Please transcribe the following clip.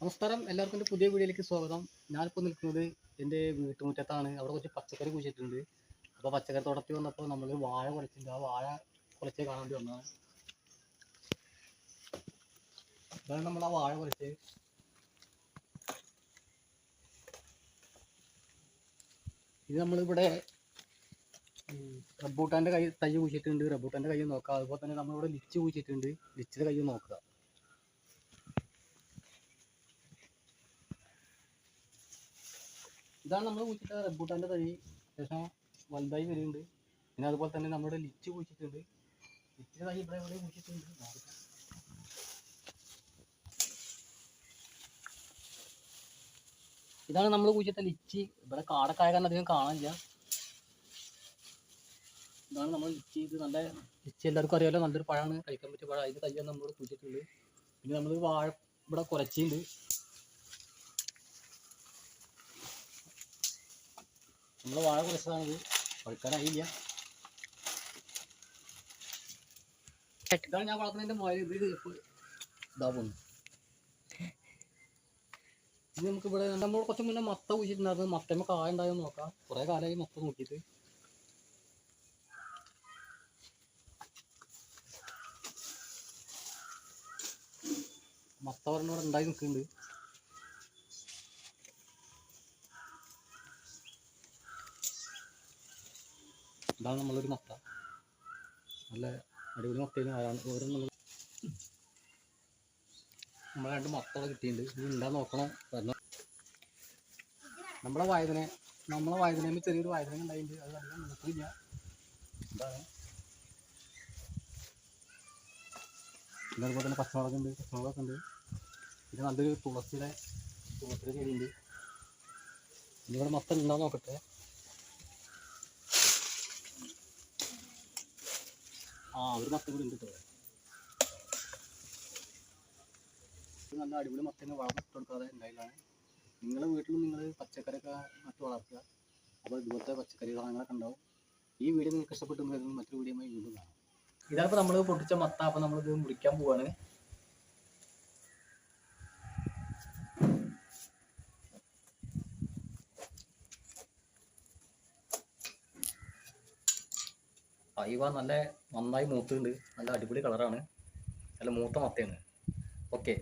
നമസ്കാരം. എല്ലാവർക്കും എന്റെ പുതിയ വീഡിയോയിലേക്ക് സ്വാഗതം. ഞാനിപ്പോൾ നിൽക്കുന്നത് എന്റെ വീട്ടുമുറ്റത്താണ്. അവിടെ കുറച്ച് പച്ചക്കറി കുഴിച്ചിട്ടുണ്ട്. അപ്പോൾ പച്ചക്കറി തോട്ടത്തിൽ വന്നപ്പോൾ നമ്മൾ വാഴ കുലച്ചിട്ടുണ്ട് ആ വാഴ കുലച്ച് കാണാൻ വന്നതാണ്. ഇതാണ് നമ്മൾ ആ വാഴ കുലച്ച് ഇത് നമ്മളിവിടെ റബ്ബൂട്ടാന്റെ കൈ തൈ കുഴിച്ചിട്ടുണ്ട്. റബ്ബൂട്ടാന്റെ കൈ നോക്കുക അതുപോലെ തന്നെ നമ്മളിവിടെ ലിച്ച് കുഴിച്ചിട്ടുണ്ട്. ലിച്ചിന്റെ കൈ നോക്കുക. ഇതാണ് നമ്മൾ കുഴിച്ചിട്ട റബ്ബൂട്ടാന്റെ തൈ ശേഷം വലുതായി വരുന്നുണ്ട്. പിന്നെ അതുപോലെ തന്നെ നമ്മുടെ ലിച്ച് കുഴിച്ചിട്ടുണ്ട്. ലിച്ചിന്റെ തൈ ഇവിടെ ഇവിടെ കുഴിച്ചിട്ടുണ്ട്. ഇതാണ് നമ്മൾ കുഴിച്ചിട്ട ലിച്ചി. ഇവിടെ കാടക്കായ കാരണം അധികം കാണാനില്ല. ഇതാണ് നമ്മൾ ലിച്ചി. ഇത് നല്ല ലിച്ചി എല്ലാവർക്കും അറിയാലോ. നല്ലൊരു പഴമാണ്. കഴിക്കാൻ പറ്റിയ പഴം. അതിന്റെ തൈയാണ് നമ്മൾ കുഴിച്ചിട്ടുള്ളത്. പിന്നെ നമ്മൾ വാഴ ഇവിടെ കുറച്ചുണ്ട് നമ്മൾ വാഴ കുറച്ചതാണിത്. പഴുക്കാനായില്ല. ഇതാണ് ഞാൻ വളർത്തുന്നതിന്റെ മുയൽ ഇത് ഇതാ പോകുന്നു ഇനി നമുക്ക് ഇവിടെ നമ്മൾ കുറച്ച് മുന്നേ മത്ത കുഴിച്ചിട്ടുണ്ടായിരുന്നു. മത്തമ്മ കായ ഉണ്ടായെന്ന് നോക്കാം. കുറെ കാലമായി മത്ത നോക്കിയിട്ട് മത്ത പറഞ്ഞ ഇവിടെ ഉണ്ടായി നിൽക്കുന്നുണ്ട്. ഇതാണ് നമ്മളൊരു മത്ത. നല്ല അടിപൊളി മത്തയിൽ ഓരോ നമ്മൾ നമ്മളെ രണ്ട് മത്തകളെ കിട്ടിയിട്ടുണ്ട്. ഇത് ഉണ്ടാ നോക്കണം. വരണം. നമ്മളെ വായതനെ നമ്മളെ വായതനയിൽ ചെറിയൊരു വായതന ഉണ്ടായിട്ടുണ്ട്. അത് അധികം നോക്കില്ല എന്താണ് പിന്നെ അതുപോലെ തന്നെ പച്ചമുളകുണ്ട് പച്ചമുളകൊക്കെ ഉണ്ട്. പിന്നെ നല്ലൊരു തുളസിയുടെ തുളസിയുടെ ചെടിയുണ്ട്. ഇവിടെ മത്തം ഉണ്ടാവും നോക്കട്ടെ. ആ ഒരു മത്തം കൂടി ഉണ്ട് കേട്ടോ നല്ല അടിപൊളി മത്തങ്ങ വളം ഇട്ട് ഉണ്ടായതാണ് നിങ്ങളുടെ വീട്ടിലും നിങ്ങൾ പച്ചക്കറിയൊക്കെ നട്ട് വളർത്തുക. അപ്പോൾ ഇതുപോലത്തെ പച്ചക്കറി വളങ്ങളൊക്കെ ഉണ്ടാവും. ഈ വീഡിയോ നിങ്ങൾക്ക് ഇഷ്ടപ്പെട്ടു മറ്റൊരു വീഡിയോ വീണ്ടും കാണാം. ഇതാണ് നമ്മൾ പൊട്ടിച്ച മത്ത. അപ്പം നമ്മളിത് മുറിക്കാൻ പോവാണ്. അയവ നല്ല നന്നായി മൂത്തുണ്ട് നല്ല അടിപൊളി കളറാണ് നല്ല മൂത്ത മത്തയാണ്. ഓക്കെ